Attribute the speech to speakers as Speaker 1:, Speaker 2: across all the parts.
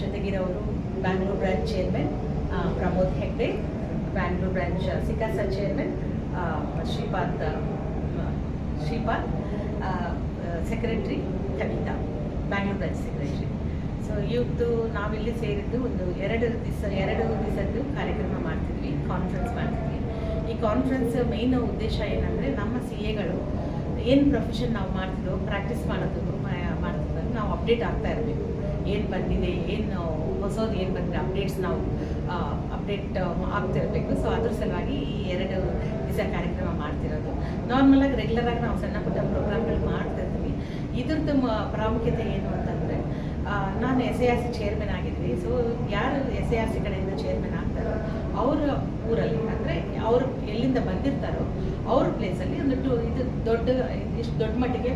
Speaker 1: ಜೊತೆಗಿರೋರು Bangalore branch chairman Pramod Hegde Bangalore branch ಸಿಕಾಸ chairman ಆ, Shripad secretary Kavitha Bangalore branch secretary so ಇವತ್ತು ನಾವಿಲ್ಲಿ ಸೇರಿದ್ದು ಒಂದು ಎರಡು ದಿವಸ ಎರಡು ದಿವಸದ್ದು ಕಾರ್ಯಕ್ರಮ ಮಾಡ್ತಿದ್ವಿ ಕಾನ್ಫರೆನ್ಸ್ ಮಾಡ್ತಿದ್ವಿ. ಈ ಕಾನ್ಫರೆನ್ಸ್ ಮೇಯ್ನ್ ಉದ್ದೇಶ ಏನಂದರೆ ನಮ್ಮ ಸಿ ಎಗಳು ಏನು ಪ್ರೊಫೆಷನ್ ನಾವು ಮಾಡ್ತಿದ್ದೋ ಪ್ರಾಕ್ಟೀಸ್ ಮಾಡೋದು ಮಾಡ್ತಿದ್ದೋ ನಾವು ಅಪ್ಡೇಟ್ ಆಗ್ತಾ ಇರಬೇಕು. ಏನು ಬಂದಿದೆ, ಏನು ಹೊಸದು ಏನು ಬಂದಿದೆ ಅಪ್ಡೇಟ್ಸ್ ನಾವು ಅಪ್ಡೇಟ್ ಆಗ್ತಿರಬೇಕು. ಸೊ ಅದ್ರ ಸಲುವಾಗಿ ಈ ಎರಡು ದಿವಸ ಕಾರ್ಯಕ್ರಮ ಮಾಡ್ತಿರೋದು. ನಾರ್ಮಲಾಗಿ ರೆಗ್ಯುಲರಾಗಿ ನಾವು ಸಣ್ಣ ಪುಟ್ಟ ಪ್ರೋಗ್ರಾಮ್ಗಳು ಮಾಡ್ತಿರ್ತೀವಿ ಇದ್ರದ್ದು ಪ್ರಾಮುಖ್ಯತೆ ಏನು ಅಂತಂದರೆ ನಾನು S A R C chairman ಆಗಿದ್ವಿ. So ಯಾರು ಎಸ್ ಎ ಆರ್ ಸಿ ಕಡೆಯಿಂದ ಚೇರ್ಮನ್ ಆಗ್ತಾರೋ, ಅವರ ಊರಲ್ಲಿ ಅವರು ಎಲ್ಲಿಂದ ಬಂದಿರ್ತಾರೋ ಅವ್ರ ಪ್ಲೇಸಲ್ಲಿ ಒಂದು ಟು ಇದು ದೊಡ್ಡ, ಇಷ್ಟು ದೊಡ್ಡ ಮಟ್ಟಿಗೆ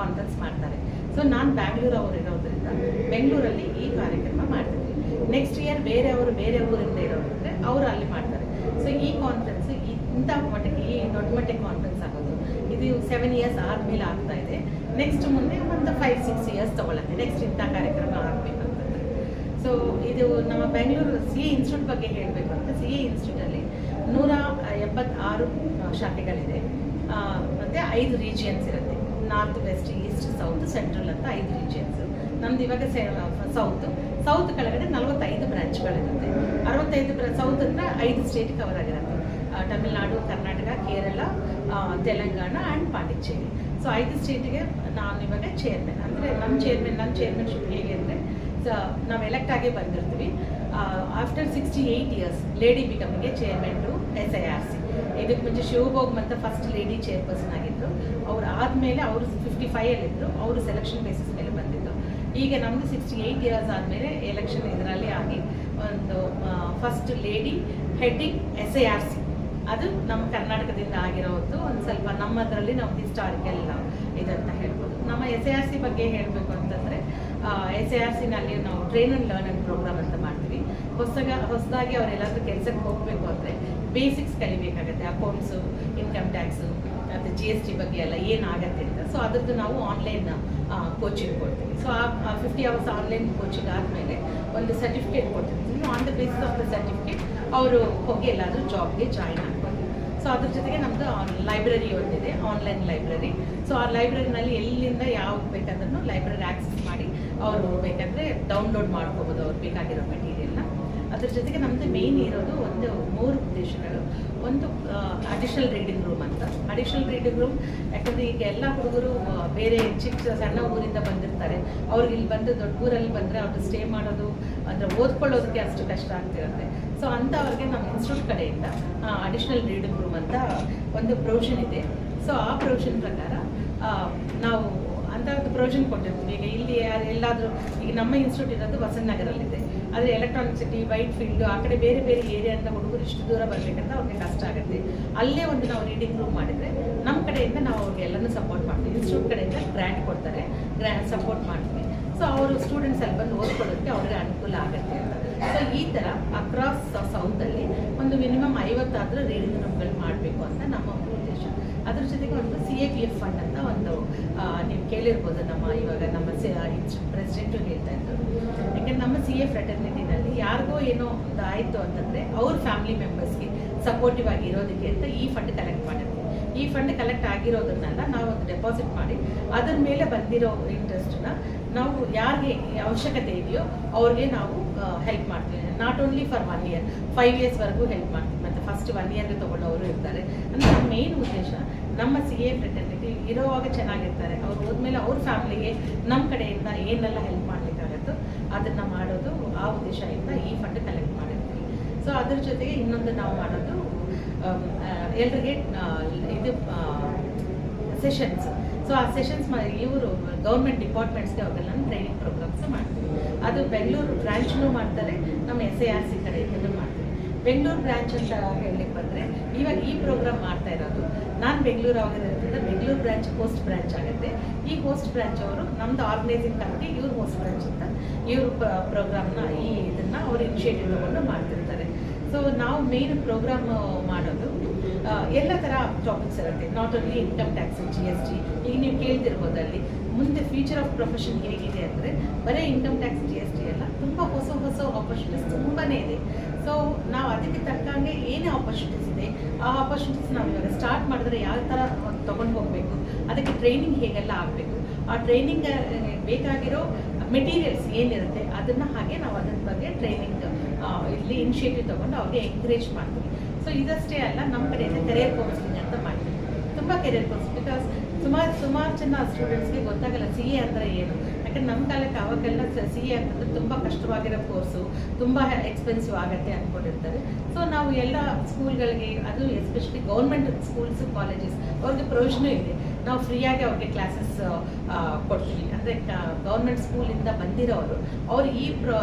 Speaker 1: ಕಾನ್ಫರೆನ್ಸ್ ಮಾಡ್ತಾರೆ. ಸೊ ನಾನು ಬ್ಯಾಂಗ್ಳೂರು ಅವರು ಇರೋದ್ರಿಂದ ಬೆಂಗಳೂರಲ್ಲಿ ಈ ಕಾರ್ಯಕ್ರಮ ಮಾಡ್ತಿದ್ವಿ. ನೆಕ್ಸ್ಟ್ ಇಯರ್ ಬೇರೆ ಅವರು ಬೇರೆ ಊರಿಂದ ಇರೋರಿದ್ರೆ ಅವರು ಅಲ್ಲಿ ಮಾಡ್ತಾರೆ. ಸೊ ಈ ಕಾನ್ಫರೆನ್ಸ್ ಇಂಥ ಮಟ್ಟಕ್ಕೆ ಈ ದೊಡ್ಡ ಮಟ್ಟಿಗೆ ಕಾನ್ಫರೆನ್ಸ್ ಆಗೋದು. ಇದು ಸೆವೆನ್ ಇಯರ್ಸ್ ಆದಮೇಲೆ ಆಗ್ತಾ ಇದೆ. ನೆಕ್ಸ್ಟ್ ಮುಂದೆ ಒಂದು ಫೈವ್ ಸಿಕ್ಸ್ ಇಯರ್ಸ್ ತೊಗೊಳತ್ತೆ. ನೆಕ್ಸ್ಟ್ ಇಂಥ ಕಾರ್ಯಕ್ರಮ ಆಗಬೇಕಂತಂದ್ರೆ. ಸೊ ಇದು ನಮ್ಮ ಬೆಂಗಳೂರು ಸಿ ಎ ಇನ್ಸ್ಟಿಟ್ಯೂಟ್ ಬಗ್ಗೆ ಹೇಳಬೇಕು ಅಂತ ಸಿ ಎ ಇನ್ಸ್ಟಿಟ್ಯೂಟಲ್ಲಿ ನೂರ ಎಪ್ಪತ್ತಾರು ಶಾಖೆಗಳಿದೆ. ಮತ್ತು ಐದು ರೀಜಿಯನ್ಸ್ ಇರುತ್ತೆ. North west east south central ಅಂತ ಐದು ರೀಜಿಯನ್ಸ್ ನಮ್ದು ಇವಾಗ ಸೌತ್ ಸೌತ್ ಕೆಳಗಡೆ ನಲವತ್ತೈದು ಬ್ರಾಂಚ್ಗಳಿರುತ್ತೆ ಅರವತ್ತೈದು ಬ್ರ ಸೌತ್ ಅಂದರೆ ಐದು ಸ್ಟೇಟ್ ಕವರ್ ಆಗಿರುತ್ತೆ. ತಮಿಳ್ನಾಡು ಕರ್ನಾಟಕ ಕೇರಳ ತೆಲಂಗಾಣ ಆ್ಯಂಡ್ ಪಾಂಡಿಚೇರಿ ಸೊ ಐದು ಸ್ಟೇಟಿಗೆ ನಾನು ಇವಾಗ ಚೇರ್ಮನ್ ಅಂದರೆ ನಮ್ಮ ಚೇರ್ಮನ್ ನಮ್ಮ ಚೇರ್ಮನ್ಶಿಪ್ ಹೇಗೆ ಅಂದರೆ ನಾವು ಎಲೆಕ್ಟ್ ಆಗೇ ಬಂದಿರ್ತೀವಿ. After sixty eight years lady ಬಿಕಮ್ಗೆ chairman to S I R C. ಇದಕ್ಕೆ ಮುಂಚೆ ಶಿವಭೋಗ್ ಅಂತ ಫಸ್ಟ್ ಲೇಡಿ ಚೇರ್ಪರ್ಸನ್ ಆಗಿದ್ದರು ಅವ್ರು ಆದಮೇಲೆ ಅವರು ಫಿಫ್ಟಿ ಫೈವಲ್ಲಿದ್ದರು ಅವರು ಸೆಲೆಕ್ಷನ್ ಬೇಸಿಸ್ ಮೇಲೆ ಬಂದಿದ್ದು. ಈಗ ನಮ್ಮದು ಸಿಕ್ಸ್ಟಿ ಏಯ್ಟ್ ಇಯರ್ಸ್ ಆದಮೇಲೆ ಎಲೆಕ್ಷನ್ ಇದರಲ್ಲಿ ಆಗಿ ಒಂದು first lady heading S I R C. ಅದು ನಮ್ಮ ಕರ್ನಾಟಕದಿಂದ ಆಗಿರೋದು. ಒಂದು ಸ್ವಲ್ಪ ನಮ್ಮದರಲ್ಲಿ ನಾವು ಹಿಸ್ಟಾರಿಕಲ್ ಇದಂತ ಹೇಳ್ಬೋದು. ನಮ್ಮ ಎಸ್ ಐ ಆರ್ ಸಿ ಬಗ್ಗೆ ಹೇಳಬೇಕು ಅಂತಂದರೆ ಎಸ್ ಐ ಆರ್ ಸಿನಲ್ಲಿ ನಾವು train and learn and programme ಅಂತ ಮಾಡ್ತೀವಿ. ಹೊಸಗ ಹೊಸದಾಗಿ ಅವರೆಲ್ಲಾದ್ರೂ ಕೆಲಸಕ್ಕೆ ಹೋಗಬೇಕು ಅಂದರೆ ಬೇಸಿಕ್ಸ್ ಕಲಿಬೇಕಾಗತ್ತೆ ಅಕೌಂಟ್ಸು ಇನ್ಕಮ್ ಟ್ಯಾಕ್ಸು ಮತ್ತು ಜಿ ಎಸ್ ಟಿ ಬಗ್ಗೆ ಎಲ್ಲ ಏನಾಗತ್ತೆ ಅಂತ. ಸೊ ಅದ್ರದ್ದು ನಾವು ಆನ್ಲೈನ್ ಕೋಚಿಂಗ್ ಕೊಡ್ತೀವಿ. ಸೊ ಆ ಫಿಫ್ಟಿ ಅವರ್ಸ್ ಆನ್ಲೈನ್ ಕೋಚಿಂಗ್ ಆದಮೇಲೆ ಒಂದು ಸರ್ಟಿಫಿಕೇಟ್ ಕೊಡ್ತೀವಿ. On the basis of the certificate ಅವರು ಹೋಗಿ ಎಲ್ಲಾದರೂ ಜಾಬ್ಗೆ ಜಾಯಿನ್ ಆಗ್ಬೋದು. ಸೊ ಅದ್ರ ಜೊತೆಗೆ ನಮ್ಮದು ಲೈಬ್ರರಿ ಒಂದಿದೆ ಆನ್ಲೈನ್ ಲೈಬ್ರರಿ ಸೊ ಆ ಲೈಬ್ರರಿನಲ್ಲಿ ಎಲ್ಲಿಂದ ಯಾವ ಬೇಕಾದ್ರೂ ಲೈಬ್ರರಿ ಆಕ್ಸೆಸ್ ಮಾಡಿ ಅವರು ಬೇಕಂದರೆ ಡೌನ್ಲೋಡ್ ಮಾಡ್ಕೋಬೋದು, ಅವ್ರು ಬೇಕಾಗಿರೋ ಮೆಟೀರಿಯಲ್ನ ಅದ್ರ ಜೊತೆಗೆ ನಮ್ಮದು ಮೇನ್ ಇರೋದು ಒಂದು ಮೂರು ಉದ್ದೇಶಗಳು. ಒಂದು ಅಡಿಷನಲ್ ರೀಡಿಂಗ್ ರೂಮ್ ಅಂತ. ಅಡಿಷನಲ್ ರೀಡಿಂಗ್ ರೂಮ್ ಯಾಕಂದ್ರೆ ಈಗ ಎಲ್ಲ ಹುಡುಗರು ಬೇರೆ ಚಿಕ್ಕ ಸಣ್ಣ ಊರಿಂದ ಬಂದಿರ್ತಾರೆ. ಅವ್ರಿಗೆ ಇಲ್ಲಿ ಬಂದು ದೊಡ್ಡ ಊರಲ್ಲಿ ಬಂದರೆ ಅವ್ರು ಸ್ಟೇ ಮಾಡೋದು, ಅಂದರೆ ಓದ್ಕೊಳ್ಳೋದಕ್ಕೆ ಅಷ್ಟು ಕಷ್ಟ ಆಗ್ತಿರುತ್ತೆ. ಸೊ ಅಂಥವ್ರಿಗೆ ನಮ್ಮ ಇನ್ಸ್ಟಿಟ್ಯೂಟ್ ಕಡೆಯಿಂದ ಅಡಿಷನಲ್ ರೀಡಿಂಗ್ ರೂಮ್ ಅಂತ ಒಂದು ಪ್ರೊವಿಷನ್ ಇದೆ. ಸೊ ಆ ಪ್ರೊವಿಷನ್ ಪ್ರಕಾರ ನಾವು ಅಂತ ಒಂದು ಪ್ರೊವಿಷನ್ ಕೊಟ್ಟಿರ್ತೀವಿ. ಈಗ ಇಲ್ಲಿ ಯಾರು ಎಲ್ಲಾದರೂ ಈಗ ನಮ್ಮ ಇನ್ಸ್ಟಿಟ್ಯೂಟ್ ಇರೋದು ವಸಂತ ನಗರಲ್ಲಿದೆ ಆದರೆ ಎಲೆಕ್ಟ್ರಾನಿಕ್ ಸಿಟಿ ವೈಟ್ ಫೀಲ್ಡ್ ಆ ಕಡೆ ಬೇರೆ ಬೇರೆ ಏರಿಯಾದಿಂದ ಹುಡುಗರು ಇಷ್ಟು ದೂರ ಬರಬೇಕಂತ ಅವ್ರಿಗೆ ಕಷ್ಟ ಆಗುತ್ತೆ. ಅಲ್ಲೇ ಒಂದು ನಾವು ರೀಡಿಂಗ್ ರೂಮ್ ಮಾಡಿದರೆ ನಮ್ಮ ಕಡೆಯಿಂದ ನಾವು ಅವ್ರಿಗೆ ಎಲ್ಲನೂ ಸಪೋರ್ಟ್ ಮಾಡ್ತೀವಿ. ಇನ್ಸ್ಟಿಟ್ಯೂಟ್ ಕಡೆಯಿಂದ ಗ್ರ್ಯಾಂಟ್ ಕೊಡ್ತಾರೆ. ಗ್ರ್ಯಾಂಟ್ ಸಪೋರ್ಟ್ ಮಾಡ್ತೀವಿ. ಸೊ ಅವರು ಸ್ಟೂಡೆಂಟ್ಸ್ ಅಲ್ಲಿ ಬಂದು ಓದ್ಕೊಳ್ಳೋಕ್ಕೆ ಅವ್ರಿಗೆ ಅನುಕೂಲ ಆಗುತ್ತೆ ಅಂತ. ಸೊ ಈ ಥರ ಅಕ್ರಾಸ್ ಸೌತಲ್ಲಿ ಒಂದು ಮಿನಿಮಮ್ ಐವತ್ತಾದರೂ ರೀಡಿಂಗ್ ರೂಮ್ಗಳು ಮಾಡಬೇಕು ಅಂತ ನಮ್ಮ ಅದ್ರ ಜೊತೆಗೆ ಒಂದು C A P F fund ಅಂತ ಒಂದು ನೀವು ಕೇಳಿರ್ಬೋದು ನಮ್ಮ ಇವಾಗ ನಮ್ಮ ಪ್ರೆಸಿಡೆಂಟು ಹೇಳ್ತಾ ಇದ್ದರು ಯಾಕಂದ್ರೆ ನಮ್ಮ ಸಿ ಎ ಫ್ರೆಟರ್ನಿಟಿನಲ್ಲಿ ಯಾರಿಗೋ ಏನೋ ಒಂದು ಆಯಿತು ಅಂತಂದರೆ ಅವ್ರ ಫ್ಯಾಮಿಲಿ ಮೆಂಬರ್ಸ್ಗೆ ಸಪೋರ್ಟಿವ್ ಆಗಿ ಇರೋದಕ್ಕೆ ಅಂತ ಈ ಫಂಡ್ ಕಲೆಕ್ಟ್ ಮಾಡಿರ್ತೀವಿ ಈ ಫಂಡ್ ಕಲೆಕ್ಟ್ ಆಗಿರೋದನ್ನೆಲ್ಲ ನಾವು ಒಂದು ಡೆಪಾಸಿಟ್ ಮಾಡಿ, ಅದ್ರ ಮೇಲೆ ಬಂದಿರೋ ಇಂಟ್ರೆಸ್ಟನ್ನ ನಾವು ಯಾರಿಗೆ ಅವಶ್ಯಕತೆ ಇದೆಯೋ ಅವ್ರಿಗೆ ನಾವು ಹೆಲ್ಪ್ ಮಾಡ್ತೀವಿ. Not only for one year five ಇಯರ್ಸ್ವರೆಗೂ help ಮಾಡ್ತೀವಿ. ಮತ್ತು ಫಸ್ಟ್ ಒನ್ ಇಯರ್ಗೆ ತೊಗೊಂಡವರು ಇರ್ತಾರೆ. ಅಂದರೆ ಮೇನ್ ಉದ್ದೇಶ ನಮ್ಮ ಸಿ ಎ ಫ್ರೆಟರ್ನಿಟಿ ಇರೋವಾಗ ಚೆನ್ನಾಗಿರ್ತಾರೆ. ಅವ್ರು ಹೋದ್ಮೇಲೆ ಅವ್ರ ಫ್ಯಾಮಿಲಿಗೆ ನಮ್ಮ ಕಡೆಯಿಂದ ಏನೆಲ್ಲ ಹೆಲ್ಪ್ ಮಾಡಲಿಕ್ಕಾಗತ್ತೋ ಅದನ್ನು ಮಾಡೋದು ಆ ಉದ್ದೇಶದಿಂದ ಈ ಫಂಡ್ ಕಲೆಕ್ಟ್ ಮಾಡಿರ್ತೀವಿ. ಸೊ ಅದ್ರ ಜೊತೆಗೆ ಇನ್ನೊಂದು ನಾವು ಮಾಡೋದು ಎಲ್ರಿಗೆ ಇದು ಸೆಷನ್ಸ್ ಸೊ ಆ ಸೆಷನ್ಸ್ ಇವರು ಗೌರ್ಮೆಂಟ್ ಡಿಪಾರ್ಟ್ಮೆಂಟ್ಸ್ಗೆ ಅವರೆಲ್ಲ ಟ್ರೈನಿಂಗ್ ಪ್ರೋಗ್ರಾಮ್ಸ್ ಮಾಡ್ತೀವಿ. ಅದು ಬೆಂಗಳೂರು ಬ್ರಾಂಚ್ನೂ ಮಾಡ್ತಾರೆ, ನಮ್ಮ ಎಸ್ ಎ ಆರ್ ಸಿ ಕಡೆಯಿಂದಲೂ ಮಾಡ್ತೀವಿ. ಬೆಂಗಳೂರು ಬ್ರಾಂಚ್ ಅಂತ ಹೇಳಲಿಕ್ಕೆ ಬಂದರೆ ಇವಾಗ ಈ ಪ್ರೋಗ್ರಾಮ್ ಮಾಡ್ತಾ ಇರೋದು. ನಾನು ಬೆಂಗಳೂರು ಆಗಿರೋದ್ರಿಂದ ಬೆಂಗಳೂರು ಬ್ರಾಂಚ್ ಹೋಸ್ಟ್ ಬ್ರಾಂಚ್ ಆಗುತ್ತೆ. ಈ ಹೋಸ್ಟ್ ಬ್ರಾಂಚ್ ಅವರು ನಮ್ಮದು ಆರ್ಗನೈಸಿಂಗ್ ಕಮಿಟಿ ಇವ್ರು ಹೋಸ್ಟ್ ಬ್ರಾಂಚ್ ಅಂತ ಇವರು ಪ್ರೋಗ್ರಾಮ್ನ ಈ ಇದನ್ನು ಅವರು ಇನಿಷಿಯೇಟಿವ್ ತಗೊಂಡು ಮಾಡ್ತಿರ್ತಾರೆ. ಸೊ ನಾವು ಮೇನ್ ಪ್ರೋಗ್ರಾಮ್ ಮಾಡೋದು ಎಲ್ಲ ಥರ ಟಾಪಿಕ್ಸ್ ಇರುತ್ತೆ. Not only income tax G S T ಈಗ ನೀವು ಕೇಳ್ತಿರ್ಬೋದು ಅಲ್ಲಿ. ಮುಂದೆ ಫ್ಯೂಚರ್ ಆಫ್ ಪ್ರೊಫೆಷನ್ ಹೇಗಿದೆ ಅಂದರೆ ಬರೀ income tax G S T ಅಲ್ಲ ತುಂಬ ಹೊಸ ಹೊಸ ಆಪರ್ಚುನಿಟೀಸ್ ತುಂಬಾ ಇದೆ. ಸೊ ನಾವು ಅದಕ್ಕೆ ತಕ್ಕಂಗೆ ಏನೇ ಆಪರ್ಚುನಿಟೀಸ್ ಇದೆ, ಆ ಆಪರ್ಚುನಿಟೀಸ್ ನಾವು ಇವಾಗ ಸ್ಟಾರ್ಟ್ ಮಾಡಿದ್ರೆ ಯಾವ ಥರ ತೊಗೊಂಡು ಹೋಗಬೇಕು, ಅದಕ್ಕೆ ಟ್ರೈನಿಂಗ್ ಹೇಗೆಲ್ಲ ಆಗಬೇಕು? ಆ ಟ್ರೈನಿಂಗ್ ಬೇಕಾಗಿರೋ ಮೆಟೀರಿಯಲ್ಸ್ ಏನಿರುತ್ತೆ, ಅದನ್ನು ಹಾಗೆ ನಾವು ಅದ್ರ ಬಗ್ಗೆ ಟ್ರೈನಿಂಗ್ ಇಲ್ಲಿ ಇನಿಷಿಯೇಟಿವ್ ತೊಗೊಂಡು ಅವ್ರಿಗೆ ಎನ್ಕರೇಜ್ ಮಾಡ್ತೀವಿ. ಸೊ ಇದಷ್ಟೇ ಅಲ್ಲ ನಮ್ಮ ಕಡೆಯಿಂದ ಕೆರಿಯರ್ ಕೌನ್ಸಿಲಿಂಗ್ ಅಂತ ಮಾಡ್ತೀವಿ. ತುಂಬ ಕೆರಿಯರ್ ಕೋರ್ಸ್ ಬಿಕಾಸ್ ಸುಮಾರು ಸುಮಾರು ಜನ ಸ್ಟೂಡೆಂಟ್ಸ್ಗೆ ಗೊತ್ತಾಗಲ್ಲ ಸಿ ಎ ಅಂದರೆ ಏನು? ಯಾಕಂದ್ರೆ ನಮ್ಮ ಕಾಲಕ್ಕೆ ಅವಾಗೆಲ್ಲ ಸಿ ಎ ಅಂತಂದ್ರೆ ತುಂಬ ಕಷ್ಟವಾಗಿರೋ ಕೋರ್ಸು, ತುಂಬ ಎಕ್ಸ್ಪೆನ್ಸಿವ್ ಆಗುತ್ತೆ ಅಂದ್ಕೊಂಡಿರ್ತಾರೆ ಸೊ ನಾವು ಎಲ್ಲ ಸ್ಕೂಲ್ಗಳಿಗೆ, ಅದು ಎಸ್ಪೆಷಲಿ ಗೌರ್ಮೆಂಟ್ ಸ್ಕೂಲ್ಸ್ ಕಾಲೇಜಸ್ ಅವ್ರಿಗೆ ಪ್ರೊವಿಷನು ಇದೆ. ನಾವು ಫ್ರೀಯಾಗಿ ಅವ್ರಿಗೆ ಕ್ಲಾಸಸ್ ಕೊಡ್ತೀವಿ. ಅಂದರೆ ಗೌರ್ಮೆಂಟ್ ಸ್ಕೂಲಿಂದ ಬಂದಿರೋರು, ಅವ್ರು ಈ ಪ್ರೊ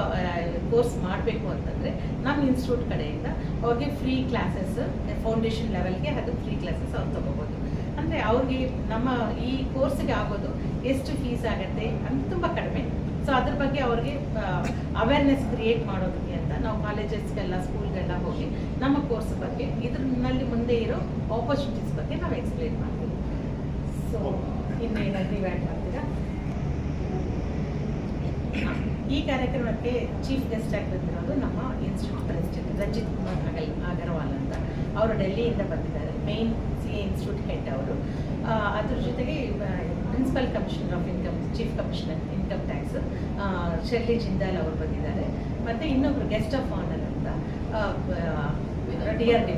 Speaker 1: ಕೋರ್ಸ್ ಮಾಡಬೇಕು ಅಂತಂದರೆ ನಮ್ಮ ಇನ್ಸ್ಟಿಟ್ಯೂಟ್ ಕಡೆಯಿಂದ ಅವ್ರಿಗೆ ಫ್ರೀ ಕ್ಲಾಸಸ್ ಫೌಂಡೇಶನ್ ಲೆವೆಲ್ಗೆ ಅದು ಫ್ರೀ ಕ್ಲಾಸಸ್ ಅವ್ರು ತೊಗೋಬೋದು. ಅಂದರೆ ಅವ್ರಿಗೆ ನಮ್ಮ ಈ ಕೋರ್ಸ್ಗೆ ಆಗೋದು ಎಷ್ಟು ಫೀಸ್ ಆಗುತ್ತೆ ಅಂತ ತುಂಬ ಕಡಿಮೆ. ಸೊ ಅದ್ರ ಬಗ್ಗೆ ಅವ್ರಿಗೆ ಅವೇರ್ನೆಸ್ ಕ್ರಿಯೇಟ್ ಮಾಡೋದಕ್ಕೆ ಅಂತ ನಾವು ಕಾಲೇಜಸ್ಗೆಲ್ಲ ಸ್ಕೂಲ್ಗೆಲ್ಲ ಹೋಗಿ ನಮ್ಮ ಕೋರ್ಸ್ ಬಗ್ಗೆ, ಇದ್ರಲ್ಲಿ ಮುಂದೆ ಇರೋ ಆಪರ್ಚುನಿಟೀಸ್ ಬಗ್ಗೆ ನಾವು ಎಕ್ಸ್ಪ್ಲೇನ್ ಮಾಡ್ತೀವಿ. ಸೊ ಇನ್ನೇನಾದ್ರು ನೀವು ಆ್ಯಡ್ ಮಾಡ್ತೀರಾ? ಈ ಕಾರ್ಯಕ್ರಮಕ್ಕೆ ಚೀಫ್ ಗೆಸ್ಟ್ ಆಗಿ ಬಂದಿರೋದು? ನಮ್ಮ ಇನ್ಸ್ಟಿಟ್ಯೂಟ್ ಪ್ರೆಸಿಡೆಂಟ್ ರಂಜಿತ್ ಕುಮಾರ್ ಅಗಲ್, ಅಗರ್ವಾಲ್ ಅಂತ. ಅವರು ಡೆಲ್ಲಿಯಿಂದ ಬಂದಿದ್ದಾರೆ. Main C A institute head ಅವರು. ಅದ್ರ ಜೊತೆಗೆ principal commissioner of income chief commissioner income tax Shirley Jindal ಅವರು ಬಂದಿದ್ದಾರೆ. ಮತ್ತು ಇನ್ನೊಬ್ರು ಗೆಸ್ಟ್ ಆಫ್ ಆನರ್ ಅಂತ D R D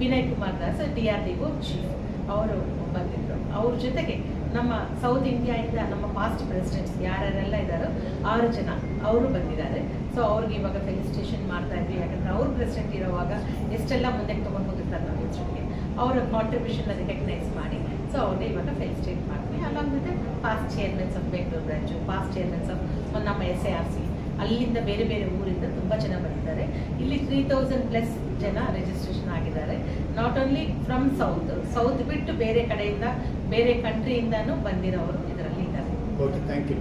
Speaker 1: Vinay Kumar Das D R D chief ಅವರು ಬಂದಿದ್ದರು ಅವ್ರ ಜೊತೆಗೆ ನಮ್ಮ ಸೌತ್ ಇಂಡಿಯಾಯಿಂದ ನಮ್ಮ ಪಾಸ್ಟ್ ಪ್ರೆಸಿಡೆಂಟ್ಸ್ ಯಾರ್ಯಾರೆಲ್ಲ ಇದ್ದಾರೋ ಆರು ಜನ ಅವರು ಬಂದಿದ್ದಾರೆ. ಸೊ ಅವ್ರಿಗೆ ಇವಾಗ ಫೆಲಿಸಿಟೇಷನ್ ಮಾಡ್ತಾ ಇದ್ವಿ. ಯಾಕಂದ್ರೆ ಅವ್ರು ಪ್ರೆಸಿಡೆಂಟ್ ಇರೋವಾಗ ಎಷ್ಟೆಲ್ಲ ಮುಂದೆ ತೊಗೊಂಡು ಹೋಗಿರ್ತಾರೆ ನಮ್ಮ ಹೆಸರಿಗೆ ಅವರ ಕಾಂಟ್ರಿಬ್ಯೂಷನ್ ರೆಕಗ್ನೈಸ್ ಮಾಡಿ. ಸೊ ಅವ್ರನ್ನ ಇವಾಗ ಫೇಸ್ ಚೇಂಜ್ ಮಾಡ್ತೀನಿ ಅಲ್ಲಾಂದ್ರೆ past chairmens of Bengaluru branch past chairmens of ನಮ್ಮ ಎಸ್ ಎ ಆರ್ ಸಿ ಅಲ್ಲಿಂದ ಬೇರೆ ಬೇರೆ ಊರಿಂದ ತುಂಬ ಜನ ಬಂದಿದ್ದಾರೆ. ಇಲ್ಲಿ ತ್ರೀ ತೌಸಂಡ್ ಪ್ಲಸ್ ಜನ ರಿಜಿಸ್ಟ್ರೇಷನ್ ಆಗಿದ್ದಾರೆ. Not only from south south ಬಿಟ್ಟು ಬೇರೆ ಕಡೆಯಿಂದ, ಬೇರೆ ಕಂಟ್ರಿಯಿಂದನೂ ಬಂದಿರೋರು ಇದರಲ್ಲಿ ಇದ್ದಾರೆ.
Speaker 2: Okay thank you